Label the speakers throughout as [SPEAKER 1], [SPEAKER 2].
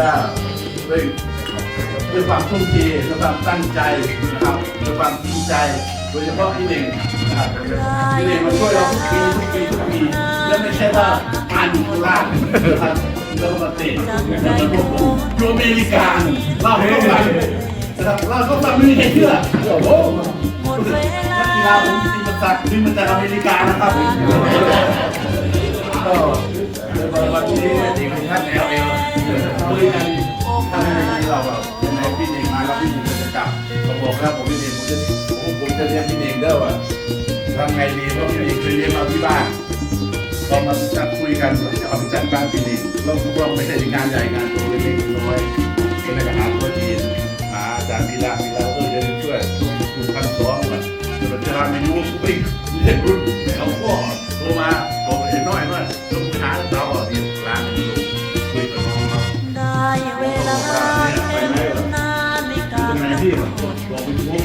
[SPEAKER 1] ก็ด้วยด้วยความทุ่มเทด้วยความตั้งใจนะครับด้วยความจริงใจ โดยเฉพาะพี่เน่งนะครับพี่เน่งมาช่วยเราทุกปีทุกปีทุกปีและไม่ใช่ว่าอ่านอยู่โคราชนะครับแล้วก็มาเตะแล้วก็พวกผมอยู่อเมริกาเราก็ฟังนะครับเราก็ฟังไม่มีใครเชื่อโอ้โหนักกีฬาผมตีประสักนี่มันจากอเมริกานะครับก็วันนี้ดีคุณท่านแอลเอล คุยกันถ้าไม่มีเราแบบยังไงพี่เน่งมาแล้วพี่เน่งก็จะกลับผมบอกแล้วผมพี่เน่งผมจะผมผมจะเรียกพี่เน่งเด้อว่าทำไงดีเพราะพี่เน่งเคยเลี้ยงเราที่บ้านพอมาจัดคุยกันว่าจะเอาไปจัดบ้านพี่เน่งเราทุกเราไม่ใช่งานใหญ่งานตัวเล็กๆน้อยก็เลยไปหาตัวจีนหาอาจารย์วีระวีระเออเดี๋ยช่วยคุณพันสองมาเดี๋ยวจะทำเมนูกูไปเรียนรุ่นเขาก็โทรมา พี่บอกไปทุก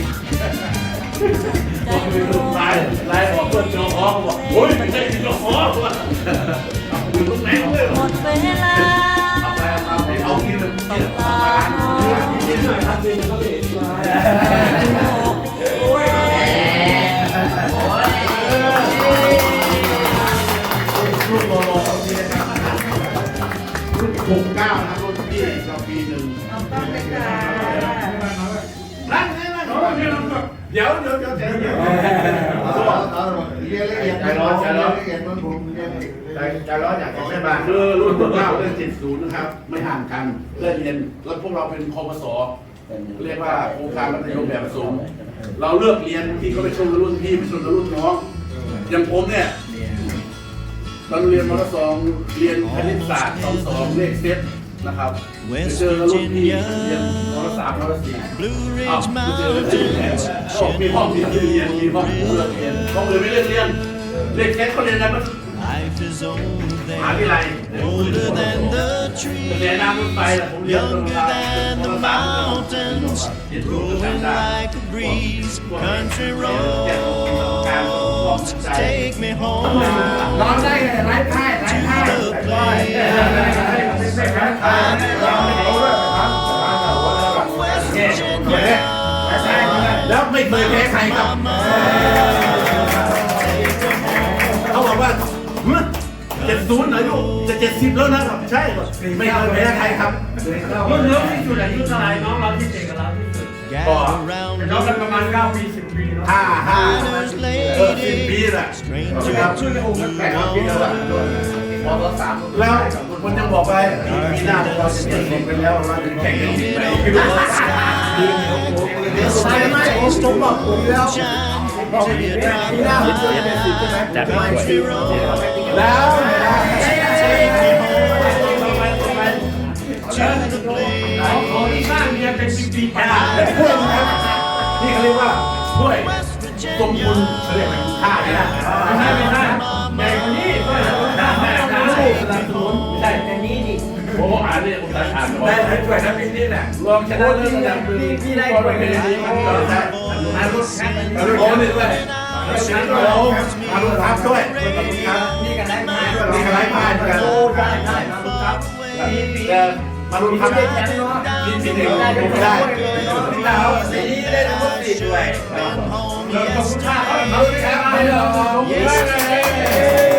[SPEAKER 1] บอกไปทุกไลน์ไลน์ออกเพื่อนจอฮอบอกโอ้ยไม่ใช่จอฮอว่ะเอยู่ตรงไหนเลย
[SPEAKER 2] หมดเวลา
[SPEAKER 1] เอาไปเอาไปเอาที่มันที่มาร้านนี้หน่อยครับพี่เขาเห็นรุ่นโลโลนี่นะครับรุ่นหกเก้านะครับรุ่นพี่เราปีหนึ่งนั่ เดี๋ยวเดี๋ยวเดี๋ยวเดี๋ยวเดี๋ยว
[SPEAKER 3] ใจร้อนใจร้อนใจใจร้อนอยากจะใช่บ้าน
[SPEAKER 1] คือรุ่นเก้าเรื่องเจ็ดศูนย์นะครับไม่ห่างกันเพื่องเรียนแล้วพวกเราเป็นคอมสเรียกว่าโครงการมัธยมแบบผสมเราเลือกเรียนที่เขาไปชมรุ่นพี่ไปชมรุ่นน้องอย่างผมเนี่ยตอนเรียนมสองเรียนคณิตศาสตร์สองสองเลขเซตนะครับไปเจอรุ่นพี่เรียน
[SPEAKER 4] Blue
[SPEAKER 1] อ้าว
[SPEAKER 4] Ridge
[SPEAKER 1] ไม่เจอเลยโอ้มีห้องที่เรียนมีห้องที่เลือกเรียนห้องอื่นไม่เลือกเรียนเลขเซตเขาเรียนอะไรบ้าง
[SPEAKER 4] Life is old
[SPEAKER 1] มหาวิทยา
[SPEAKER 4] then,
[SPEAKER 1] ลัย
[SPEAKER 4] older than the
[SPEAKER 1] เรียน
[SPEAKER 4] tree,
[SPEAKER 1] น้ำรถไฟแต่ผมเรียน
[SPEAKER 4] younger than the mountains, growing like a breeze. Country roads take me home
[SPEAKER 3] ร้องได้ไร้พ่ายไร้พ่า
[SPEAKER 1] แล้วไม่เคยแพ้ใครครับเขาบอกว่าเจ็ดศูนย์อายุจะเจ็ดสิบแล้วนะครับใช่ไม่เคยแพ้ใครครับ
[SPEAKER 5] รุ่นเยอะที่สุดอายุเท่าไหร่น้องเราที่เก่งกับเราที่สุด
[SPEAKER 4] Gather round
[SPEAKER 5] น้องกันประมาณ9ปี10ปีเนาะ
[SPEAKER 1] ห้าห้า
[SPEAKER 4] winter's
[SPEAKER 1] เออสิบปี
[SPEAKER 4] lady,
[SPEAKER 1] แหละ
[SPEAKER 4] stranger
[SPEAKER 1] ช่วยกันองค์กันแข่งกับพี่แล้ว
[SPEAKER 3] มอสาม
[SPEAKER 1] แล้วคนยังบอกไปปีหน้าเราจะเจ็ดสิบกันแล้วเราจะแข่งกันสิบปีพี่รู้
[SPEAKER 3] ไม่ไม่ ผมผมบอกผมแล้ว
[SPEAKER 4] shine till you drop
[SPEAKER 3] ปีหน้าผมจะเป็นสิบใช่ไหม
[SPEAKER 4] country road.
[SPEAKER 1] แล้ว
[SPEAKER 4] To the place.
[SPEAKER 5] เขาที่สร้างเรียนเป็นปีๆไป
[SPEAKER 1] ถ้วยนะครับนี่เขาเรียกว่าถ้วย
[SPEAKER 4] West
[SPEAKER 1] ทรงคุณเขาเรียกอะไรค่าเนี่ยนะ
[SPEAKER 5] ไม่ใช่ไม่ใช่าน
[SPEAKER 1] เนี่ยผมอ่าน
[SPEAKER 5] ได้ทั้งถ้วยทั้งปีนี่แหละ
[SPEAKER 1] รวมชนะเลิศระดับมือที่ได้ถ้วยนี้มันก็ได้อารถแข่งโอ้นี่ด้วยโอ้อารถทับด้วยขอบคุณครับ
[SPEAKER 5] นี่กันได้ม
[SPEAKER 1] นี่ก็ไร้พ่ายเหมกัน
[SPEAKER 5] โอ้ได้ได้มาลูกครับปีปี
[SPEAKER 1] แต่มาลุ้นครับ
[SPEAKER 5] ได้แชมป์เนาะ
[SPEAKER 1] นี่ปีหนึ่งผมไม่ได้
[SPEAKER 5] ปีแล้วสีได้ทั้งหมดสี่ด้วย
[SPEAKER 4] Home,
[SPEAKER 5] ขอบ
[SPEAKER 4] yes,
[SPEAKER 5] คุณมากครับมาลุ้นครับไปเลยขอบคุณมาก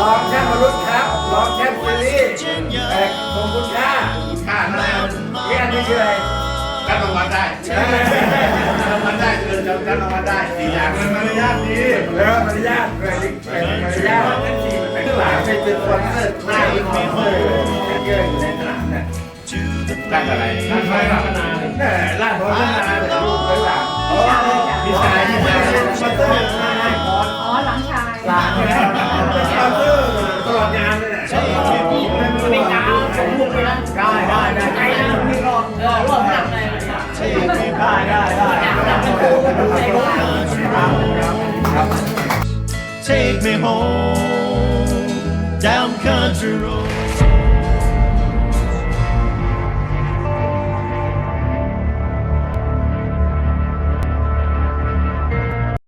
[SPEAKER 5] ลองแชมป์มาลุ้นครับ ลองแชมป์ซีรีส์แต่ขอบคุณค่า
[SPEAKER 1] ค่านั่น
[SPEAKER 5] ที่อันนี้คืออะไร
[SPEAKER 1] การรางวัลได้รางวัลได้เกินจะการางวัลได้สี่อย่างมันมารยาทดี
[SPEAKER 5] แล้วมารยาทด้วยลิเกมารยาทนั่นสี่เป็นหลายเป็นเป็นคนเลิศหน้าเป็นคนเลิศเยอะอยู่ในสนามเนี่ย
[SPEAKER 4] To the
[SPEAKER 1] ด้านอะไร
[SPEAKER 5] ร้านไฟพัฒนาเนี่ยร้านพัฒนาเนี่ลูกไปหลัง เตอร์นายพร
[SPEAKER 2] อ๋อหลังชาย
[SPEAKER 5] หลานเนี่ยมาเตอร์ตลอดงานเลยเนี่ยไม่กล้าสมมุติไปนะได้ได้ได้ใจนะมีรอดเออรอดหนักเลยได้ได้ได้
[SPEAKER 4] Take me home down country road.